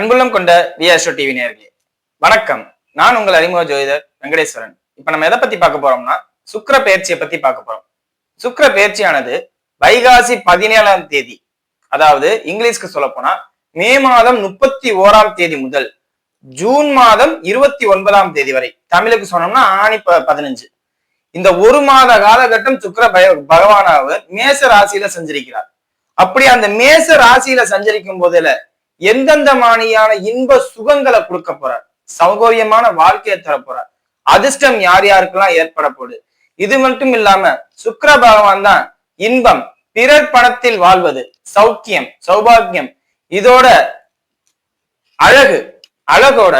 அன்புள்ளம் கொண்ட விஆர்ஷோ டிவி நேர்களே வணக்கம். நான் உங்கள் அறிமுக ஜோதிடர் வெங்கடேஸ்வரன். இப்ப நம்ம எதை பத்தி பார்க்க போறோம்னா சுக்கர பயிற்சியை பத்தி பார்க்க போறோம். சுக்கர பயிற்சியானது வைகாசி பதினேழாம் தேதி அதாவது இங்கிலீஷ்க்கு சொல்ல போனா மே மாதம் முப்பத்தி ஓராம் தேதி முதல் ஜூன் மாதம் இருபத்தி ஒன்பதாம் தேதி வரை. தமிழுக்கு சொன்னோம்னா ஆணி ப- பதினஞ்சு. இந்த ஒரு மாத காலகட்டம் சுக்கர பய பகவானாவர் மேச ராசியில சஞ்சரிக்கிறார். அப்படி அந்த மேச ராசியில சஞ்சரிக்கும் போதுல எந்தெந்த மானியான இன்ப சுகங்களை கொடுக்க போறார்? சௌகரியமான வாழ்க்கையை தர போறார். அதிர்ஷ்டம் யார் யாருக்கெல்லாம் ஏற்பட போகுது? இது மட்டும் இல்லாம சுக்கர பகவான் தான் இன்பம் பிறர் பணத்தில் வாழ்வது சௌக்கியம் சௌபாகியம். இதோட அழகு அழகோட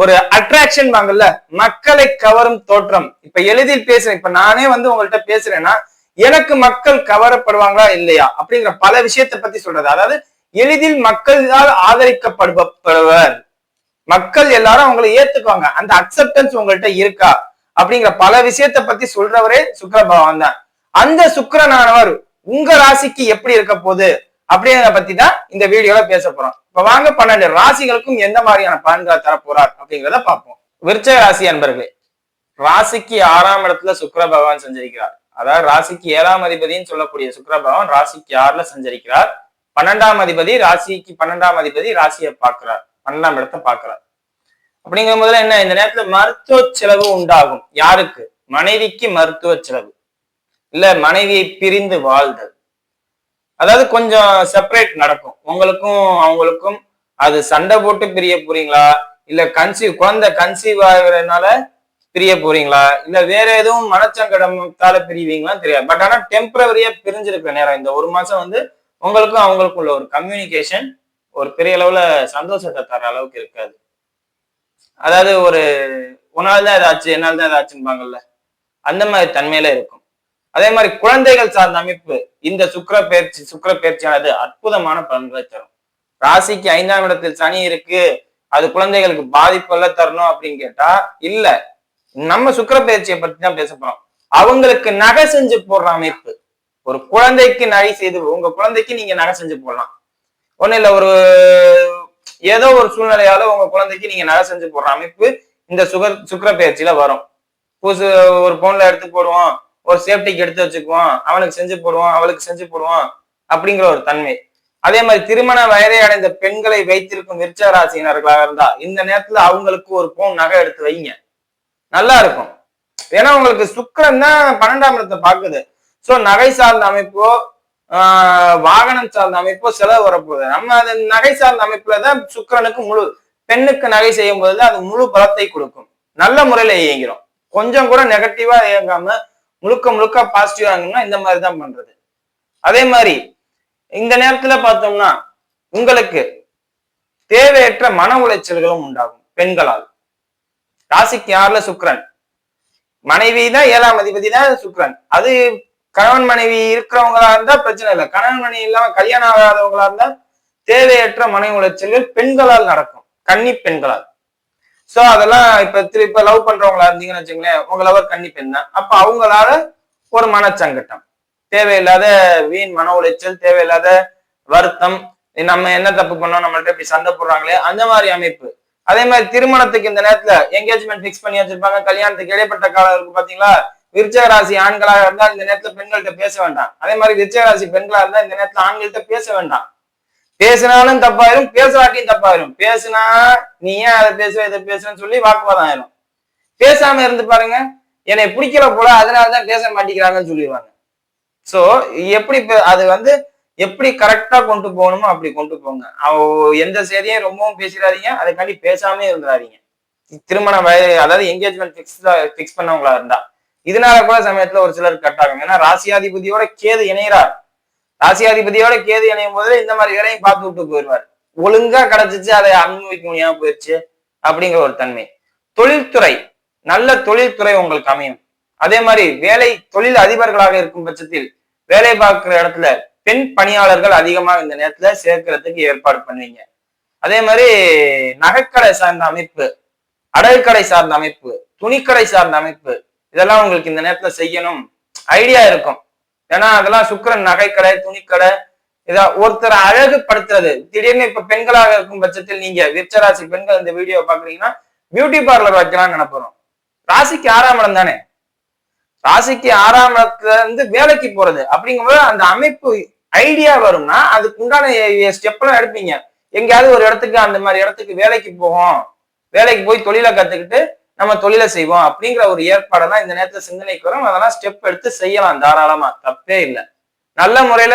ஒரு அட்ராக்ஷன் வாங்கல்ல மக்களை கவரும் தோற்றம். இப்ப எளிதில் பேசுறேன். இப்ப நானே வந்து உங்கள்ட்ட பேசுறேன்னா எனக்கு மக்கள் கவரப்படுவாங்களா இல்லையா? அப்படிங்கிற பல விஷயத்தை பத்தி சொல்றது. அதாவது எளிதில் மக்களால் ஆதரிக்கப்படுபவர் மக்கள் எல்லாரும் அவங்களை ஏத்துக்குவாங்க. அந்த அக்செப்டன்ஸ் உங்கள்ட்ட இருக்கா? அப்படிங்கிற பல விஷயத்தை பத்தி சொல்றவரே சுக்கர பகவான் தான். அந்த சுக்கரனானவர் உங்க ராசிக்கு எப்படி இருக்க போகுது? அப்படிங்கிறத பத்தி தான் இந்த வீடியோல பேச போறோம். இப்ப வாங்க பன்னெண்டு ராசிகளுக்கும் எந்த மாதிரியான பலன்களை தரப்போறார் அப்படிங்கிறத பார்ப்போம். விருச்சக ராசி அன்பர்களே ராசிக்கு ஆறாம் இடத்துல சுக்கர பகவான் சஞ்சரிக்கிறார். அதாவது ராசிக்கு ஏழாம் அதிபதினு சொல்லக்கூடிய சுக்கர பகவான் ராசிக்கு ஆறுல சஞ்சரிக்கிறார். பன்னெண்டாம் அதிபதி ராசிக்கு பன்னெண்டாம் அதிபதி ராசியை பார்க்கிறார். பன்னெண்டாம் இடத்தை பார்க்கிறார். அப்படிங்கிற முதல்ல என்ன? இந்த நேரத்துல மருத்துவ செலவு உண்டாகும். யாருக்கு? மனைவிக்கு மருத்துவ செலவு. இல்ல மனைவியை பிரிந்து வாழ்தல். அதாவது கொஞ்சம் செப்பரேட் நடக்கும். உங்களுக்கும் அவங்களுக்கும் அது சண்டை போட்டு பிரிய போறீங்களா? இல்ல கன்சீவ் குழந்தை கன்சீவ் ஆகுறதுனால பிரிய போறீங்களா? இல்ல வேற எதுவும் மனச்சங்கடத்தால பிரிவீங்களான்னு தெரியாது. பட் ஆனா டெம்பரவரியா பிரிஞ்சிருக்கிற நேரம். இந்த ஒரு மாசம் வந்து உங்களுக்கும் அவங்களுக்கும் உள்ள ஒரு கம்யூனிகேஷன் ஒரு பெரிய அளவுல சந்தோஷத்தை தர அளவுக்கு இருக்காது. அதாவது ஒரு உன்னால் தான் ஏதாச்சு என்னால் தான் ஏதாச்சும்பாங்கல்ல அந்த மாதிரி தன்மையில இருக்கும். அதே மாதிரி குழந்தைகள் சார்ந்த அமைப்பு இந்த சுக்கர பயிற்சி சுக்கர பயிற்சியானது அற்புதமான பலன்களை தரும். ராசிக்கு ஐந்தாம் இடத்தில் சனி இருக்கு அது குழந்தைகளுக்கு பாதிப்பெல்லாம் தரணும் அப்படின்னு கேட்டா இல்ல. நம்ம சுக்கர பயிற்சியை பத்தி தான் பேச போறோம். அவங்களுக்கு நகை செஞ்சு போடுற அமைப்பு. ஒரு குழந்தைக்கு நகை செய்து உங்க குழந்தைக்கு நீங்க நகை செஞ்சு போடலாம். ஒண்ணும் இல்ல ஒரு ஏதோ ஒரு சூழ்நிலையால உங்க குழந்தைக்கு நீங்க நகை செஞ்சு போடுற அமைப்பு இந்த சுகர் சுக்கர பயிற்சியில வரும். புதுசு ஒரு பவுன்ல எடுத்து போடுவோம் ஒரு சேஃப்டிக்கு எடுத்து வச்சுக்குவோம் அவனுக்கு செஞ்சு போடுவோம் அவளுக்கு செஞ்சு போடுவோம் அப்படிங்கிற ஒரு தன்மை. அதே மாதிரி திருமண வயதை அடைந்த பெண்களை வைத்திருக்கும் விருச்ச ராசியினர்களாக இருந்தா இந்த நேரத்துல அவங்களுக்கு ஒரு பவுன் நகை எடுத்து வைங்க. நல்லா இருக்கும். ஏன்னா உங்களுக்கு சுக்கிரன் தான் பன்னெண்டாம் இடத்தை பாக்குது சோ நகை சார்ந்த அமைப்போ வாகனம் சார்ந்த அமைப்போ செலவு வரப்போகுது. நம்ம அது நகை சார்ந்த அமைப்புல தான் சுக்கிரனுக்கு முழு பெண்ணுக்கு நகை செய்யும் போது அது முழு பலத்தை கொடுக்கும். நல்ல முறையில இயங்கிறோம் கொஞ்சம் கூட நெகட்டிவா இயங்காம முழுக்க முழுக்க பாசிட்டிவா இயங்கணும்னா இந்த மாதிரி தான் பண்றது. அதே மாதிரி இந்த நேரத்துல பார்த்தோம்னா உங்களுக்கு தேவையற்ற மன உளைச்சல்களும் உண்டாகும் பெண்களால். ராசிக்கு யாருல சுக்ரன் மனைவி தான் ஏழாம் அதிபதி தான் சுக்ரன் அது கணவன் மனைவி இருக்கிறவங்களா இருந்தா பிரச்சனை இல்லை. கணவன் மனைவி இல்லாம கல்யாணம் ஆகாதவங்களா இருந்தா தேவையற்ற மனை உளைச்சல்கள் பெண்களால் நடக்கும். கன்னி பெண்களால். சோ அதெல்லாம் இப்ப திரு- இப்ப லவ் பண்றவங்களா இருந்தீங்கன்னு வச்சுங்களேன் உங்க லவர் கன்னி பெண் தான். அப்ப அவங்களால ஒரு மனச்சங்கட்டம். தேவையில்லாத வீண் மன உளைச்சல் தேவையில்லாத வருத்தம் நம்ம என்ன தப்பு பண்ணோம் நம்மள்ட்ட இப்படி சண்டை போடுறாங்களே அந்த மாதிரி அமைப்பு. அதே மாதிரி திருமணத்துக்கு இந்த நேரத்துல என்கேஜ்மெண்ட் ஃபிக்ஸ் பண்ணி வச்சிருப்பாங்க. கல்யாணத்துக்கு இடைப்பட்ட காலம் இருக்கு பாத்தீங்களா? விருச்சக ராசி ஆண்களாக இருந்தால் இந்த நேரத்துல பெண்கள்கிட்ட பேச வேண்டாம். அதே மாதிரி விருச்சக ராசி பெண்களா இருந்தா இந்த நேரத்துல ஆண்கள்கிட்ட பேச வேண்டாம். பேசினாலும் தப்பாயிரும் பேசுறாட்டியும் தப்பாயிரும். பேசுனா நீ ஏன் அதை பேசுவ இதை பேசுன்னு சொல்லி வாக்குவாதம் ஆயிரும். பேசாம இருந்து பாருங்க. என்னை பிடிக்கல போல அதனாலதான் பேச மாட்டேங்கிறாங்கன்னு சொல்லிடுவாங்க. சோ எப்படி அது வந்து எப்படி கரெக்டா கொண்டு போகணுமோ அப்படி கொண்டு போங்க. எந்த செய்தியும் ரொம்பவும் பேசிடாதீங்க. அதுக்காண்டி பேசாமே இருந்துடாதீங்க. திருமண வயது அதாவது என்கேஜ்மெண்ட் ஃபிக்ஸ் ஃபிக்ஸ் பண்ணவங்களா இருந்தா. இதனால கூட சமயத்துல ஒரு சிலர் கட் ஆகும். ஏன்னா ராசியாதிபதியோட கேது இணைகிறார் ராசியாதிபதியோட கேது இணையும் போது இந்த மாதிரி வேலையும் பார்த்து விட்டு போயிடுவார். ஒழுங்கா கிடைச்சிச்சு அதை அனுபவிக்க முடியாம போயிடுச்சு அப்படிங்கிற ஒரு தன்மை. தொழில்துறை நல்ல தொழில்துறை உங்களுக்கு அமையும். அதே மாதிரி வேலை தொழில் அதிபர்களாக இருக்கும் பட்சத்தில் வேலை பார்க்கிற இடத்துல பெண் பணியாளர்கள் அதிகமாக இந்த நேரத்துல சேர்க்கறதுக்கு ஏற்பாடு பண்ணுவீங்க. அதே மாதிரி நகைக்கடை சார்ந்த அமைப்பு அடகுக்கடை சார்ந்த அமைப்பு துணிக்கடை சார்ந்த அமைப்பு இதெல்லாம் உங்களுக்கு இந்த நேரத்துல செய்யணும். ஐடியா இருக்கும். ஏன்னா அதெல்லாம் சுக்கரன் நகைக்கடை துணிக்கடை இதா ஒருத்தரை அழகுபடுத்துறது. திடீர்னு இப்ப பெண்களாக இருக்கும் பட்சத்தில் நீங்க விருச்சராசி பெண்கள் இந்த வீடியோ பாக்குறீங்கன்னா பியூட்டி பார்லர் வைக்கலாம்னு நினைப்போம். ராசிக்கு ஆறாம் இடம் தானே? ராசிக்கு ஆறாம் இடத்துல இருந்து வேலைக்கு போறது. அப்படிங்கும்போது அந்த அமைப்பு ஐடியா வரும்னா அதுக்கு உண்டான ஸ்டெப்லாம் எடுப்பீங்க. எங்கேயாவது ஒரு இடத்துக்கு அந்த மாதிரி இடத்துக்கு வேலைக்கு போகும் வேலைக்கு போய் தொழிலை கத்துக்கிட்டு நம்ம தொழிலை செய்வோம் அப்படிங்கிற ஒரு ஏற்பாடை தான் இந்த நேரத்துல சிந்தனைக்கு வரும். அதெல்லாம் ஸ்டெப் எடுத்து செய்யலாம். தாராளமா. தப்பே இல்லை. நல்ல முறையில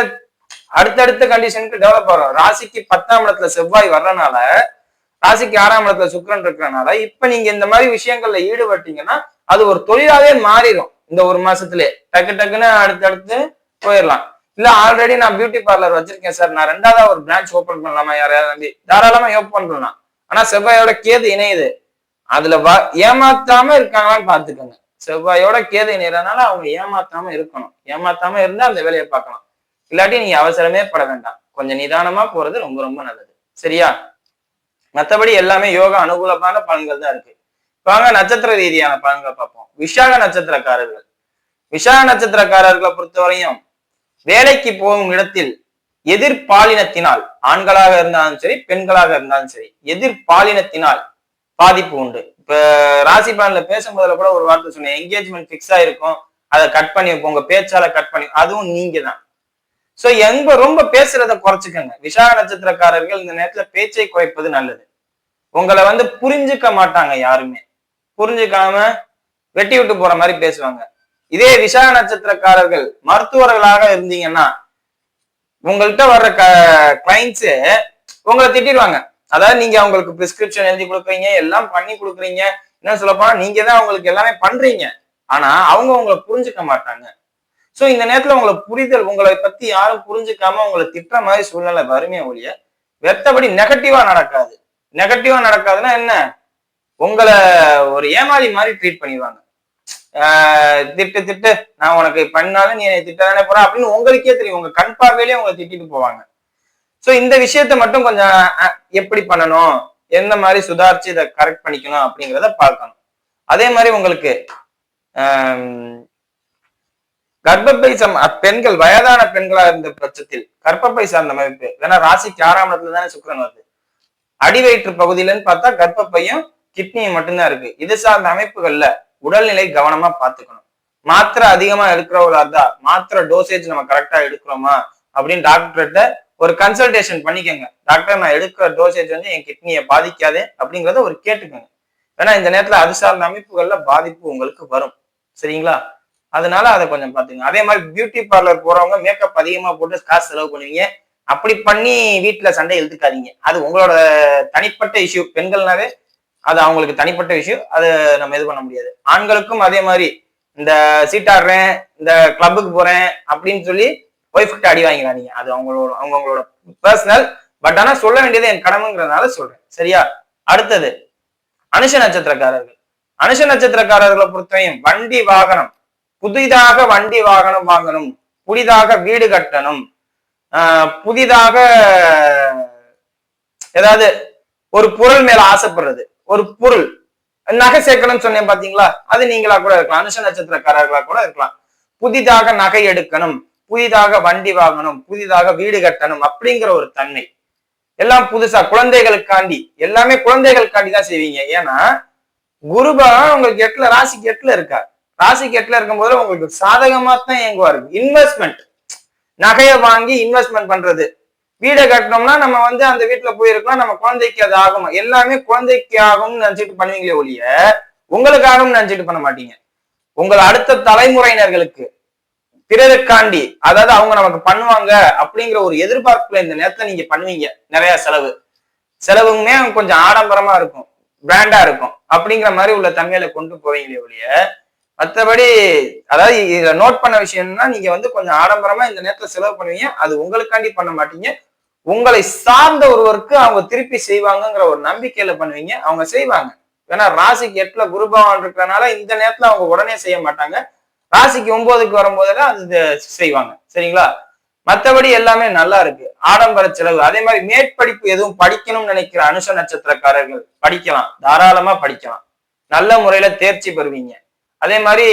அடுத்தடுத்த கண்டிஷனுக்கு டெவலப் ஆகும் ராசிக்கு பத்தாம் இடத்துல செவ்வாய் வர்றதுனால ராசிக்கு ஆறாம் இடத்துல சுக்கரன் இருக்கிறனால இப்ப நீங்க இந்த மாதிரி விஷயங்கள்ல ஈடுபட்டீங்கன்னா அது ஒரு தொழிலாவே மாறிடும் இந்த ஒரு மாசத்துலயே டக்கு டக்குன்னு அடுத்தடுத்து போயிடலாம் இல்ல ஆல்ரெடி நான் பியூட்டி பார்லர் வச்சிருக்கேன் சார். நான் ரெண்டாவது ஒரு பிரான்ச் ஓபன் பண்ணலாமா? யாரையாவது நம்பி. தாராளமா ஓப்பன் பண்ணலாம் ஆனா செவ்வாயோட கேது இணையுது. அதுல வ ஏமாத்தாம இருக்காங்களான்னு பாத்துக்கோங்க செவ்வாயோட கேது நேரனால அவங்க ஏமாத்தாம இருக்கணும். ஏமாத்தாம இருந்தா அந்த வேலையை பார்க்கலாம். இல்லாட்டி நீங்க அவசரமே பட வேண்டாம். கொஞ்சம் நிதானமா போறது ரொம்ப ரொம்ப நல்லது. சரியா? மத்தபடி எல்லாமே யோகா அனுகூலமான பலன்கள் தான் இருக்கு. வாங்க நட்சத்திர ரீதியான பலன்களை பார்ப்போம். விஷாக நட்சத்திரக்காரர்கள். விஷாக நட்சத்திரக்காரர்களை பொறுத்தவரையும் வேலைக்கு போகும் இடத்தில் எதிர்பாலினத்தினால் ஆண்களாக இருந்தாலும் சரி பெண்களாக இருந்தாலும் சரி எதிர்பாலினத்தினால் பாதிப்பு உண்டு. இப்ப ராசி பலன்ல பேசும்போதுல கூட ஒரு வார்த்தை சொன்னேன். என்கேஜ்மெண்ட் ஃபிக்ஸ் ஆயிருக்கும். அதை கட் பண்ணி வைப்போம். உங்க பேச்சால கட் பண்ணி அதுவும் நீங்க தான் சோ எங்க ரொம்ப பேசுறத குறைச்சுக்கோங்க. விசாக நட்சத்திரக்காரர்கள் இந்த நேரத்துல பேச்சை குறைப்பது நல்லது. உங்களை வந்து புரிஞ்சுக்க மாட்டாங்க யாருமே. புரிஞ்சுக்காம வெட்டி விட்டு போற மாதிரி பேசுவாங்க. இதே விசாக நட்சத்திரக்காரர்கள் மருத்துவர்களாக இருந்தீங்கன்னா உங்கள்கிட்ட வர்ற க கிளைண்ட்ஸு உங்களை திட்டிடுவாங்க. அதாவது நீங்க அவங்களுக்கு பிரிஸ்கிரிப்ஷன் எழுதி கொடுக்குறீங்க எல்லாம் பண்ணி கொடுக்குறீங்க. என்ன சொல்லப்போனா நீங்க தான் அவங்களுக்கு எல்லாமே பண்றீங்க. ஆனா அவங்க உங்களை புரிஞ்சுக்க மாட்டாங்க. சோ இந்த நேரத்துல உங்களை புரிதல் உங்களை பத்தி யாரும் புரிஞ்சுக்காம உங்களை திட்டுற மாதிரி சூழ்நிலை வறுமையா ஒழிய வெத்தபடி நெகட்டிவா நடக்காது. நெகட்டிவா நடக்காதுன்னா என்ன? உங்களை ஒரு ஏமாளி மாதிரி ட்ரீட் பண்ணிடுவாங்க. திட்டு திட்டு நான் உனக்கு பண்ணாலும் நீ என்னை திட்ட தானே போற அப்படின்னு உங்களுக்கே தெரியும். உங்க கண் பார்வையிலேயே உங்களை திட்டிட்டு போவாங்க. சோ இந்த விஷயத்த மட்டும் கொஞ்சம் எப்படி பண்ணணும்? எந்த மாதிரி சுதாரிச்சு இதை கரெக்ட் பண்ணிக்கணும் அப்படிங்கிறத பார்க்கணும். அதே மாதிரி உங்களுக்கு கர்ப்பப்பை சம் பெண்கள் வயதான பெண்களா இருந்த பட்சத்தில் கர்ப்பப்பை சார்ந்த அமைப்பு ஏன்னா ராசிக்கு ஆறாம் இடத்துல தானே சுக்கிரன் வருது. அடிவயிற்று பகுதியிலன்னு பார்த்தா கர்ப்பப்பையும் கிட்னியும் மட்டும்தான் இருக்கு. இது சார்ந்த அமைப்புகள்ல உடல்நிலை கவனமா பார்த்துக்கணும். மாத்திரை அதிகமா எடுக்கிறவங்களா இருந்தா மாத்திரை டோசேஜ் நம்ம கரெக்டா எடுக்கிறோமா அப்படின்னு டாக்டர்கிட்ட ஒரு கன்சல்டேஷன் பண்ணிக்கோங்க. டாக்டர் நான் எடுக்கிற டோசேஜ் வந்து என் கிட்னியை பாதிக்காதே அப்படிங்கிறத ஒரு கேட்டுக்கோங்க. ஏன்னா இந்த நேரத்தில் அது சார்ந்த அமைப்புகள்ல பாதிப்பு உங்களுக்கு வரும். சரிங்களா? அதனால அதை கொஞ்சம் பார்த்துங்க அதே மாதிரி பியூட்டி பார்லர் போறவங்க மேக்கப் அதிகமாக போட்டு காசு செலவு பண்ணுவீங்க. அப்படி பண்ணி வீட்டில் சண்டை இழுத்துக்காதீங்க. அது உங்களோட தனிப்பட்ட இஷ்யூ பெண்கள்னாவே அது அவங்களுக்கு தனிப்பட்ட இஷ்யூ அது நம்ம இது பண்ண முடியாது. ஆண்களுக்கும் அதே மாதிரி. இந்த சீட்டாடுறேன் இந்த கிளப்புக்கு போறேன் அப்படின்னு சொல்லி ஒய்ஃப் கிட்ட அடி வாங்கிடாதீங்க. அது அவங்களோட அவங்களோட பர்சனல் பட் ஆனா சொல்ல வேண்டியது என் கடமைங்கிறதுனால சொல்றேன். சரியா? அடுத்தது அனுஷ நட்சத்திரக்காரர்கள். அனுஷ நட்சத்திரக்காரர்களை பொறுத்தவரையும் வண்டி வாகனம் புதிதாக வண்டி வாகனம் வாங்கணும். புதிதாக வீடு கட்டணும். ஆஹ் புதிதாக ஏதாவது ஒரு பொருள் மேல ஆசைப்படுறது. ஒரு பொருள். நகை சேர்க்கணும்னு சொன்னேன் பாத்தீங்களா? அது நீங்களா கூட இருக்கலாம். அனுஷ நட்சத்திரக்காரர்களா கூட இருக்கலாம். புதிதாக நகை எடுக்கணும். புதிதாக வண்டி வாங்கணும் புதிதாக வீடு கட்டணும் அப்படிங்கிற ஒரு தன்மை. எல்லாம் புதுசா குழந்தைகளுக்காண்டி எல்லாமே குழந்தைகளுக்காண்டி தான் செய்வீங்க. ஏன்னா குரு பகவான் உங்களுக்கு எட்டுல ராசிக்கு எட்டுல இருக்கார். ராசிக்கு எட்டுல இருக்கும்போது உங்களுக்கு சாதகமா தான் இயங்குவாரு. இன்வெஸ்ட்மெண்ட் நகையை வாங்கி இன்வெஸ்ட்மெண்ட் பண்றது. வீடை கட்டினோம்னா நம்ம வந்து அந்த வீட்டுல போயிருக்கலாம் நம்ம குழந்தைக்கு அது ஆகும்? எல்லாமே குழந்தைக்கு ஆகும்னு நினைச்சிட்டு பண்ணுவீங்களே ஒழிய உங்களுக்காகவும் நினைச்சிட்டு பண்ண மாட்டீங்க. உங்கள் அடுத்த தலைமுறையினர்களுக்கு பிறருக்காண்டி அதாவது அவங்க நமக்கு பண்ணுவாங்க அப்படிங்கிற ஒரு எதிர்பார்ப்புல இந்த நேரத்துல நீங்க பண்ணுவீங்க நிறைய செலவு. செலவுமே கொஞ்சம் ஆடம்பரமா இருக்கும் பிராண்டா இருக்கும். அப்படிங்கிற மாதிரி உள்ள தன்மையில கொண்டு போவீங்களே ஒழிய மற்றபடி அதாவது இதுல நோட் பண்ண விஷயம்னா நீங்க வந்து கொஞ்சம் ஆடம்பரமா இந்த நேரத்துல செலவு பண்ணுவீங்க அது உங்களுக்காண்டி பண்ண மாட்டீங்க. உங்களை சார்ந்த ஒருவருக்கு அவங்க திருப்பி செய்வாங்கங்கிற ஒரு நம்பிக்கையில பண்ணுவீங்க அவங்க செய்வாங்க. ஏன்னா ராசிக்கு எட்டுல குரு பகவான் இருக்கிறனால இந்த நேரத்துல அவங்க உடனே செய்ய மாட்டாங்க. ராசிக்கு ஒன்பதுக்கு வரும்போதெல்லாம் அது செய்வாங்க. சரிங்களா? மத்தபடி எல்லாமே நல்லா இருக்கு. ஆடம்பர செலவு. அதே மாதிரி மேற்படிப்பு எதுவும் படிக்கணும்னு நினைக்கிற அனுஷ நட்சத்திரக்காரர்கள் படிக்கலாம். தாராளமா படிக்கலாம். நல்ல முறையில தேர்ச்சி பெறுவீங்க. அதே மாதிரி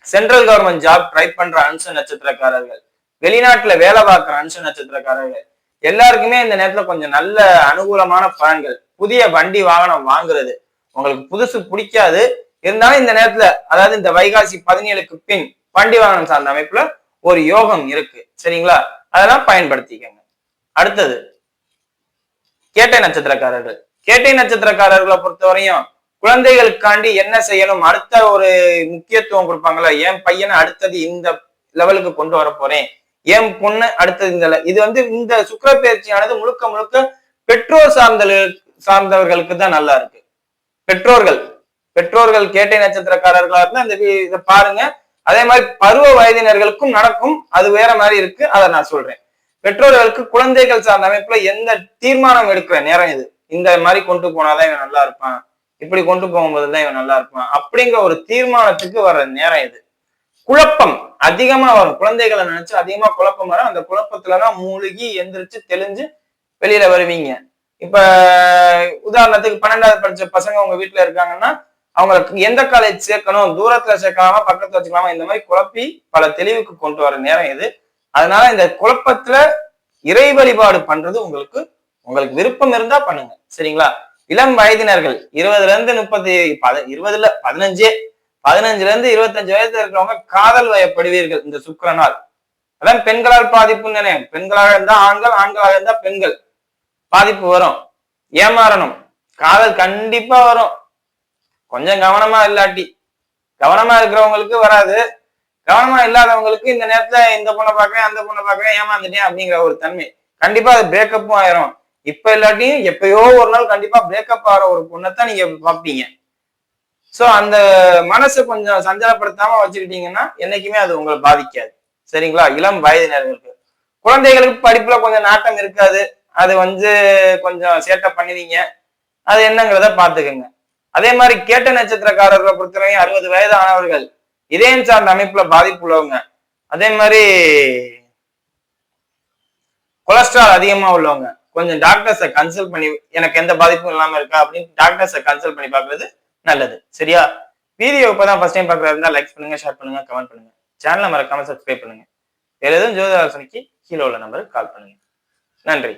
சென்ட்ரல் கவர்மெண்ட் ஜாப் ட்ரை பண்ற அனுஷ நட்சத்திரக்காரர்கள் வெளிநாட்டுல வேலை பார்க்குற அனுஷ நட்சத்திரக்காரர்கள் எல்லாருக்குமே இந்த நேரத்துல கொஞ்சம் நல்ல அனுகூலமான பலன்கள். புதிய வண்டி வாகனம் வாங்குறது. உங்களுக்கு புதுசு பிடிக்காது. இருந்தாலும் இந்த நேரத்துல அதாவது இந்த வைகாசி பதினேழுக்கு பின் பண்டிவாகனம் சார்ந்த அமைப்புல ஒரு யோகம் இருக்கு. சரிங்களா? அதெல்லாம் பயன்படுத்திக்கங்க. அடுத்தது கேட்டை நட்சத்திரக்காரர்கள். கேட்டை நட்சத்திரக்காரர்களை பொறுத்தவரையும் குழந்தைகளுக்காண்டி என்ன செய்யணும்? அடுத்த ஒரு முக்கியத்துவம் கொடுப்பாங்களா என் பையனை அடுத்தது இந்த லெவலுக்கு கொண்டு வர போறேன். என் பொண்ணு அடுத்தது இந்த இது வந்து இந்த சுக்கர பயிற்சியானது முழுக்க முழுக்க பெற்றோர் சார்ந்த சார்ந்தவர்களுக்கு தான் நல்லா இருக்கு. பெற்றோர்கள் பெற்றோர்கள் கேட்டை நட்சத்திரக்காரர்களா இருந்தா இந்த இதை பாருங்க. அதே மாதிரி பருவ வயதினர்களுக்கும் நடக்கும். அது வேற மாதிரி இருக்கு. அதை நான் சொல்றேன். பெற்றோர்களுக்கு குழந்தைகள் சார்ந்த அமைப்புல எந்த தீர்மானம் எடுக்கிற நேரம் இது? இந்த மாதிரி கொண்டு போனாதான் இவன் நல்லா இருப்பான். இப்படி கொண்டு போகும்போது தான் இவன் நல்லா இருப்பான். அப்படிங்கிற ஒரு தீர்மானத்துக்கு வர்ற நேரம் இது. குழப்பம் அதிகமா வரும். குழந்தைகளை நினைச்சு அதிகமா குழப்பம் வரும். அந்த குழப்பத்துலதான் மூழ்கி எந்திரிச்சு தெளிஞ்சு வெளியில வருவீங்க. இப்ப உதாரணத்துக்கு பன்னெண்டாவது படிச்ச பசங்க உங்க வீட்டுல இருக்காங்கன்னா அவங்களுக்கு எந்த காலேஜ் சேர்க்கணும்? தூரத்துல சேர்க்கலாமா பக்கத்துல வச்சுக்கலாமா? இந்த மாதிரி குழப்பி பல தெளிவுக்கு கொண்டு வர நேரம் இது. அதனால இந்த குழப்பத்துல இறை வழிபாடு பண்றது உங்களுக்கு உங்களுக்கு விருப்பம் இருந்தா பண்ணுங்க. சரிங்களா? இளம் வயதினர்கள் இருபதுல இருந்து முப்பத்தி பத இருபதுல பதினஞ்சே பதினஞ்சுல இருந்து இருபத்தஞ்சு வயசுல இருக்கிறவங்க காதல் வயப்படுவீர்கள் இந்த சுக்கரனால். அதான் பெண்களால் பாதிப்புன்னு நினைவு பெண்களாக இருந்தா ஆண்கள் ஆண்களாக இருந்தா பெண்கள். பாதிப்பு வரும். ஏமாறணும். காதல் கண்டிப்பா வரும். கொஞ்சம் கவனமா இல்லாட்டி. கவனமா இருக்கிறவங்களுக்கு வராது. கவனமா இல்லாதவங்களுக்கு இந்த நேரத்துல இந்த பொண்ணை பார்க்கறேன் அந்த பொண்ணை பாக்குறேன் ஏமாந்துட்டேன் அப்படிங்கிற ஒரு தன்மை. கண்டிப்பா அது பிரேக்கப்பும் ஆயிரும். இப்ப இல்லாட்டியும் எப்பயோ ஒரு நாள் கண்டிப்பா பிரேக்கப் ஆகிற ஒரு பொண்ணைத்தான் நீங்க பார்ப்பீங்க. சோ அந்த மனசை கொஞ்சம் சஞ்சலப்படுத்தாம வச்சுக்கிட்டீங்கன்னா என்னைக்குமே அது உங்களை பாதிக்காது. சரிங்களா? இளம் வயதினர்களுக்கு குழந்தைகளுக்கு படிப்புல கொஞ்சம் நாட்டம் இருக்காது. அது வந்து கொஞ்சம் சேட்டை பண்ணுவீங்க அது என்னங்கிறத பாத்துக்கோங்க அதே மாதிரி கேட்ட நட்சத்திரக்காரர்களை பொறுத்தவரையும் அறுபது வயது ஆனவர்கள் இதயம் சார்ந்த அமைப்புல பாதிப்பு உள்ளவங்க. அதே மாதிரி கொலஸ்ட்ரால் அதிகமா உள்ளவங்க. கொஞ்சம் டாக்டர்ஸை கன்சல்ட் பண்ணி எனக்கு எந்த பாதிப்பும் இல்லாம இருக்கா அப்படின்னு டாக்டர்ஸை கன்சல்ட் பண்ணி பாக்குறது நல்லது. சரியா? வீடியோ இப்பதான் ஃபர்ஸ்ட் டைம் பாக்குறதா இருந்தா லைக் பண்ணுங்க ஷேர் பண்ணுங்க கமெண்ட் பண்ணுங்க. சேனலை மறக்காம சப்ஸ்கிரைப் பண்ணுங்க. வேற எதுவும் ஜோதிட ஆலோசனைக்கு கீழே உள்ள நம்பருக்கு கால் பண்ணுங்க. நன்றி.